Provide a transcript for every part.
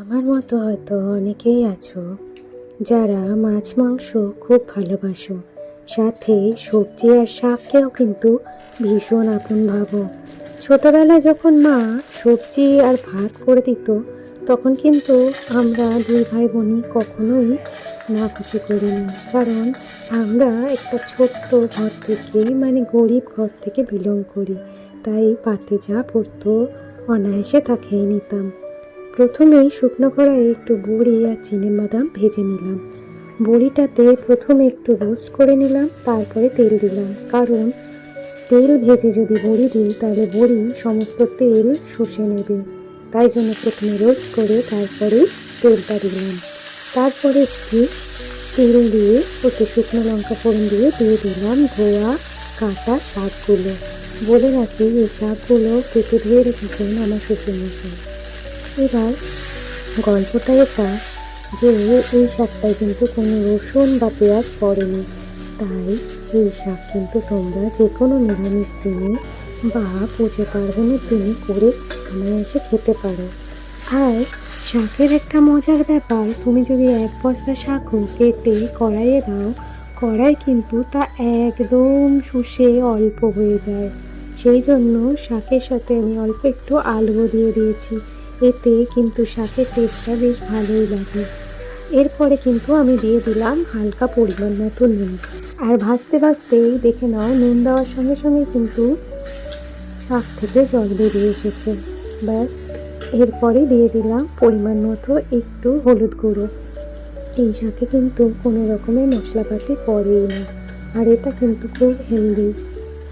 আমার মতো হয়তো অনেকেই আছো যারা মাছ, মাংস খুব ভালোবাসো। সাথে সবজি আর শাককেও কিন্তু ভীষণ আপন ভাবো। ছোটবেলায় যখন মা সবজি আর ভাত করে দিত, তখন কিন্তু আমরা দুই ভাই বোনই কখনোই না খুশি করিনি। কারণ আমরা একটা ছোট্ট ঘর থেকে মানে গরিব ঘর থেকে বিলং করি। তাই পাতে যা পড়তো, অনায়াসে তা খেয়ে নিতাম। প্রথমেই শুকনো কড়াইয়ে একটু বড়ি আর বাদাম ভেজে নিলাম। বড়িটাতে প্রথমে একটু রোস্ট করে নিলাম, তারপরে তেল দিলাম। কারণ তেল ভেজে যদি বড়ি দিই, তাহলে বড়ি সমস্ত তেল শুষে নেবে। তাই জন্য প্রথমে রোস্ট করে তারপরে তেলটা দিলাম। তারপরে একটু তেল দিয়ে, ওতে শুকনো লঙ্কা ফোড়ন দিয়ে দিয়ে দিলাম ধোয়া কাটা শাকগুলো। বলে রাখি, এই শাকগুলো কেটে ধুয়ে রেখেছেন আমার শ্বশুরমশাই। এবার গল্পটা এটা যে এই শাকটায় কিন্তু কোনো রসুন বা পেঁয়াজ পড়েনি। তাই এই শাক কিন্তু তোমরা যে কোনো নিরামিষ দিনে বা পুজো পার্বণের দিনে করে অনায়াসে খেতে পারো। আর শাকের একটা মজার ব্যাপার, তুমি যদি এক বস্তা শাকও কেটে কড়াইয়ে দাও, কড়াই কিন্তু তা একদম শুষে অল্প হয়ে যায়। সেই জন্য শাকের সাথে আমি অল্প একটু আলুও দিয়ে দিয়েছি। এতে কিন্তু শাকের টেস্টটা বেশ ভালোই লাগে। এরপরে কিন্তু আমি দিয়ে দিলাম হালকা পরিমাণ মতো নুন। আর ভাজতে ভাজতেই দেখে নাও, নুন দেওয়ার সঙ্গে সঙ্গে কিন্তু শাক থেকে জল বেরিয়ে এসেছে। ব্যাস, এরপরে দিয়ে দিলাম পরিমাণ মতো একটু হলুদ গুঁড়ো। এই শাকে কিন্তু কোনো রকমের মশলাপাতি পড়েই না। আর এটা কিন্তু খুব হেলদি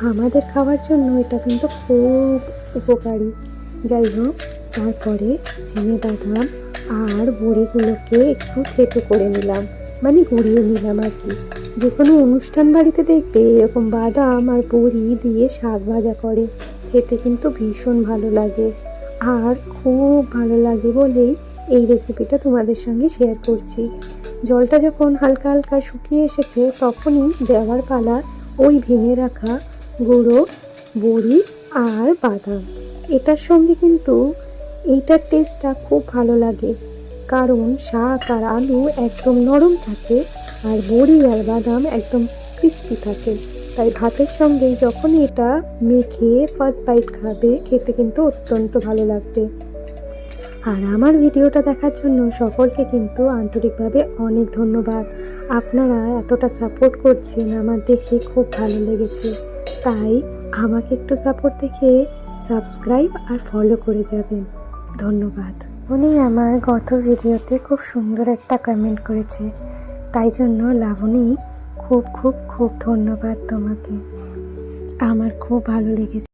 আমাদের খাওয়ার জন্য এটা কিন্তু খুব উপকারী। যাই হোক তারপরে চিনি বাদাম আর বড়িগুলোকে একটু থেতো করে নিলাম। মানে গুঁড়িয়ে নিলাম আর কি। যে কোনো অনুষ্ঠান বাড়িতে দেখবে এরকম বাদাম আর বড়ি দিয়ে শাক ভাজা করে। খেতে কিন্তু ভীষণ ভালো লাগে। আর খুব ভালো লাগে বলেই এই রেসিপিটা তোমাদের সঙ্গে শেয়ার করছি। জলটা যখন হালকা হালকা শুকিয়ে এসেছে, তখনই দেওয়ার পালা ওই ভেঙে রাখা গুঁড়ো, বড়ি আর বাদাম। এটার সঙ্গে কিন্তু এইটার টেস্টটা খুব ভালো লাগে। কারণ শাক আর আলু একদম নরম থাকে আর বড়ি আর বাদাম একদম ক্রিস্পি থাকে। তাই ভাতের সঙ্গে যখনই এটা মেখে ফার্স্ট বাইট খাবে, খেতে কিন্তু অত্যন্ত ভালো লাগবে। আর আমার ভিডিওটা দেখার জন্য সকলকে কিন্তু আন্তরিকভাবে অনেক ধন্যবাদ। আপনারা এতটা সাপোর্ট করছেন, আমার দেখে খুব ভালো লেগেছে। তাই আমাকে একটু সাপোর্ট দেখে সাবস্ক্রাইব আর ফলো করে যাবেন। ধন্যবাদ। উনি আমার গত ভিডিওতে খুব সুন্দর একটা কমেন্ট করেছে। তাই জন্য লাবণী, খুব খুব খুব ধন্যবাদ তোমাকে। আমার খুব ভালো লেগেছে।